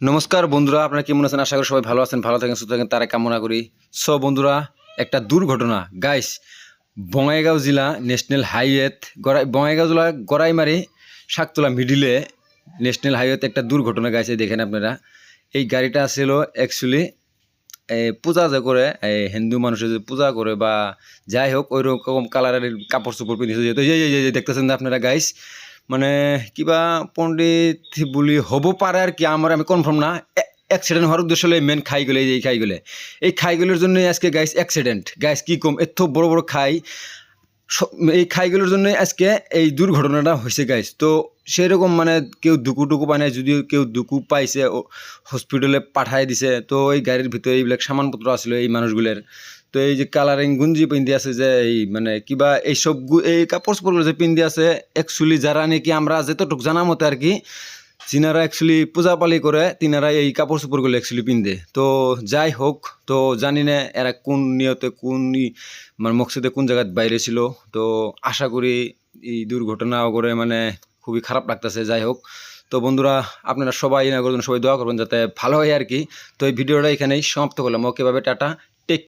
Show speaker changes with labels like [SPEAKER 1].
[SPEAKER 1] নমস্কার বন্ধুরা, আপনারা কেমন আছেন? আশা করি সবাই ভালো আছেন, ভালো থাকেন, সুস্থ থাকেন, তারা কামনা করি। সো বন্ধুরা, একটা দুর্ঘটনা। গাইস বঙ্গাইগাঁও জেলা ন্যাশনাল হাইওয়েত গড়াই, বঙ্গাইগাঁও জেলা গড়াইমারি শাকতলা মিডিলে ন্যাশনাল হাইওয়েতে একটা দুর্ঘটনা গাইছে দেখেন আপনারা। এই গাড়িটা ছিল অ্যাকচুয়ালি পূজা যে করে, এই হিন্দু মানুষে যে পূজা করে বা যাই হোক, ওই রকম কালারের কাপড় চোপড় পিঁধেছে যেহেতু। দেখতেছেন না আপনারা গাইস মানে কিবা পণ্ডিত বুলি হ'ব পাৰে আর কি আমার আমি কনফার্ম না। অ্যাক্সিডেন্ট হওয়ার উদ্দেশ্য হলে মেন খাই গেলে, এই খাই গেলে। এই খাই খাইগুলোর জন্য আজকে গাইস অ্যাক্সিডেন্ট গাইস কি কম, এত বড় বড় খাই। এই খাইগুলোর জন্য আজকে এই দুর্ঘটনাটা হয়েছে গাইস তো সেরকম মানে কেউ দুকু টুকু পায় নাই, যদিও কেউ দুকু পাইছে হসপিটালে পাঠাই দিছে। তো এই গাড়ির ভিতরে এইবিলাক সামানপত্র আছিল, এই মানুষগুলোর তো এই যে কালারিং গুঞ্জি পিন্ধি আছে যে এই মানে কিবা এইসব এই কাপড় চোপড়গুলো যে পিন্ধি আছে অ্যাকচুয়ালি যারা নাকি আমরা যেতটুকু জানা মতে আর কি যিনারা অ্যাকচুয়ালি পূজা পালি করে, তিনারা এই কাপড় চোপড়গুলো অ্যাকচুয়ালি পিন্ধে তো যাই হোক, তো জানি না এরা কোন নিয়তে কোন মানে মকসিদে কোন জায়গায় বাইরে ছিল। তো আশা করি এই দুর্ঘটনা করে মানে খুবই খারাপ লাগতেছে, যাই হোক। তো বন্ধুরা, আপনারা সবাই না করবেন সবাই দোয়া করবেন যাতে ভালো হয় আর কি। তো এই ভিডিওটা এখানেই সমাপ্ত করলাম। ওকে ভাবে টাটা।